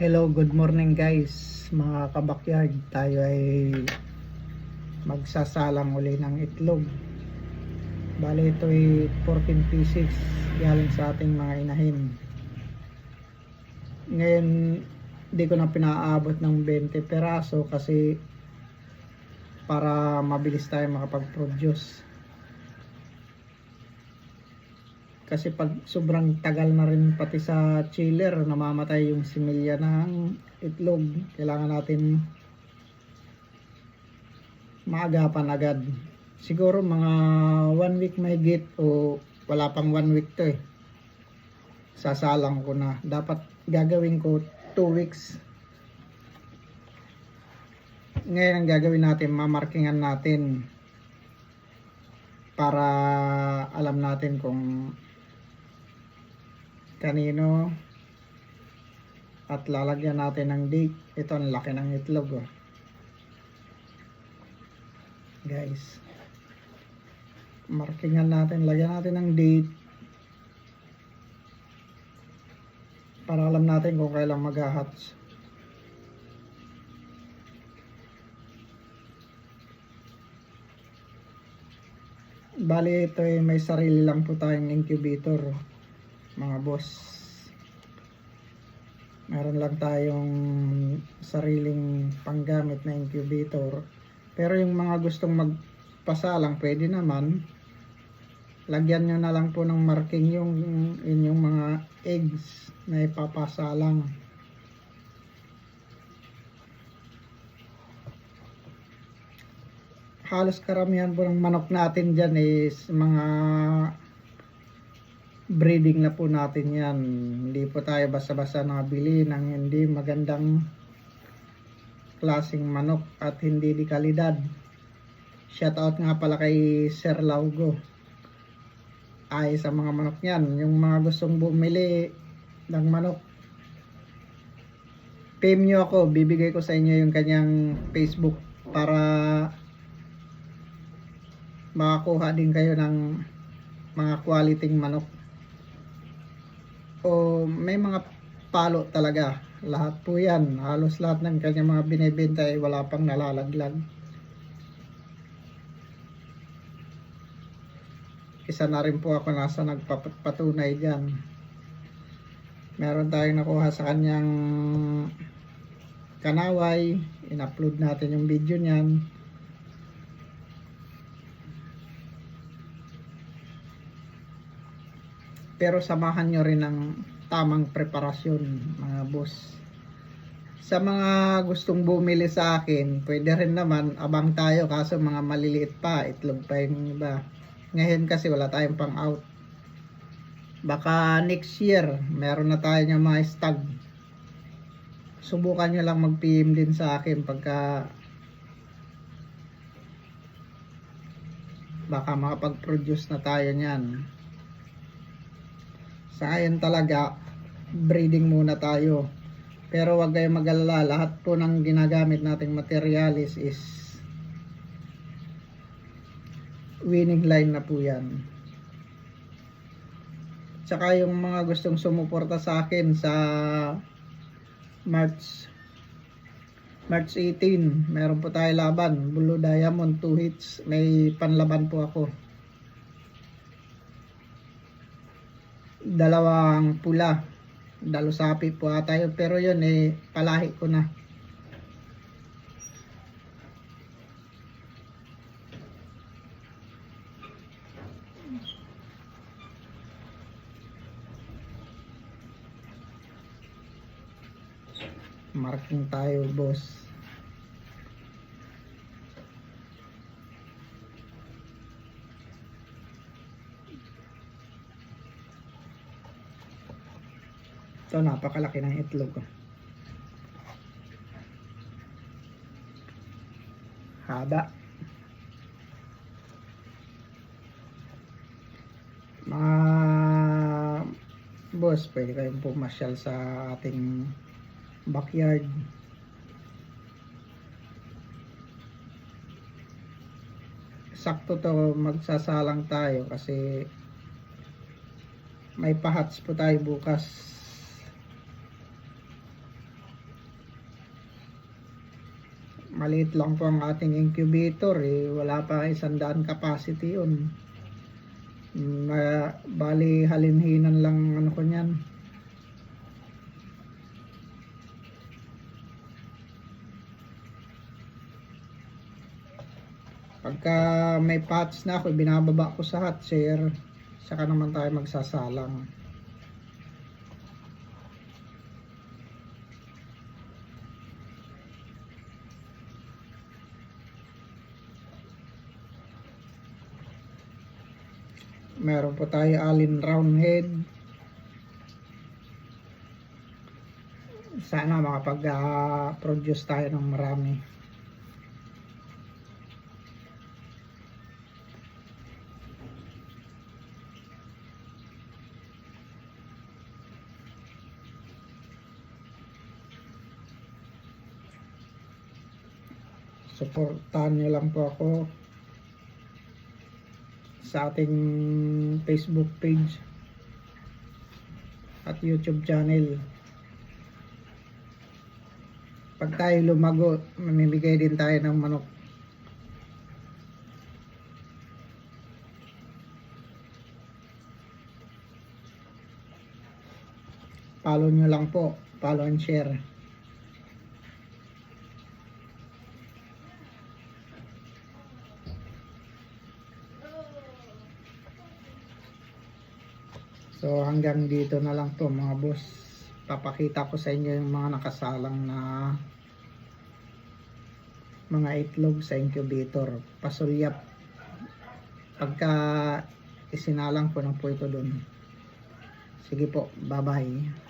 Hello, good morning guys, mga kabakyard. Tayo ay magsasalang uli ng itlog. Bale ito ay 14 pieces galing sa ating mga inahin. Ngayon, di ko na pinaabot ng 20 peraso kasi para mabilis tayo makapag-produce. Kasi pag sobrang tagal na rin pati sa chiller, namamatay yung similya ng itlog. Kailangan natin maagapan agad. Siguro mga one week may git o wala pang one week to eh. Sasalang ko na. Dapat gagawin ko two weeks. Ngayon ang gagawin natin, mamarkingan natin para alam natin kung kanino. At lalagyan natin ng date ito ang laki ng itlog oh. guys. Markingan natin. Lagyan natin ng date para alam natin kung kailan mag-hatch bali ito ay may sarili lang po tayong incubator mga boss. Meron lang tayong sariling panggamit na incubator. Pero yung mga gustong magpasalang pwede naman. Lagyan nyo na lang po ng marking yung inyong mga eggs na ipapasalang halos karamihan po ng manok natin dyan is mga breeding na po natin yan. Hindi po tayo basta-basta nabili ng hindi magandang klaseng manok at hindi di kalidad. Shoutout nga pala kay Sir Laugo. Ay sa mga manok niyan. Yung mga gustong bumili ng manok, PM nyo ako. Bibigay ko sa inyo yung kanyang Facebook para makakuha din kayo ng mga quality manok o may mga palo talaga. Lahat po yan. Halos lahat ng kanya mga binibenta ay wala pang nalalaglag. Isa na rin po ako nasa nagpapatunay dyan. Meron tayong nakuha sa kanyang kanaway. In-upload natin yung video niyan. Pero samahan nyo rin ng tamang preparasyon mga boss. Sa mga gustong bumili sa akin pwede rin naman abang tayo kaso mga maliliit pa itlog pa yung iba. Ngayon kasi wala tayong pang out baka next year meron na tayo ng mga stag. Subukan nyo lang mag PM din sa akin pagka baka makapag-produce na tayo niyan sa ngayon talaga, breeding muna tayo. Pero wag kayong mag-alala, lahat po ng ginagamit nating materialis is winning line na po yan. Tsaka yung mga gustong sumuporta sa akin sa March March 18, meron po tayo laban, Blue Diamond 2 hits, may panlaban po ako. Dalawang pula. Dalusapi po ata yun. Pero yun eh palahi ko na. Marking tayo boss Ito, napakalaki ng itlog. Haba. Mga boss, pwede kayong pumasyal sa ating backyard. Sakto to magsasalang tayo kasi may pahats po tayo bukas maliit lang po ang ating incubator eh. Wala pa isandaan capacity yun. Ah, bali halinhinan lang ano ko niyan. Pagka may patch na ako, binababa ko sa hatcher, saka naman tayo magsasalang. Meron po tayo alin round head. Sana makapag-produce tayo ng marami. Supportahan niyo lang po ako sa ating Facebook page at YouTube channel. Pag tayo lumago, mamimigay din tayo ng manok. Follow nyo lang po. Follow and share. So hanggang dito na lang to mga boss. Papakita ko sa inyo yung mga nakasalang na mga itlog sa incubator. Pasulyap. Pagka isinalang ko na po ito doon. Sige po, bye bye.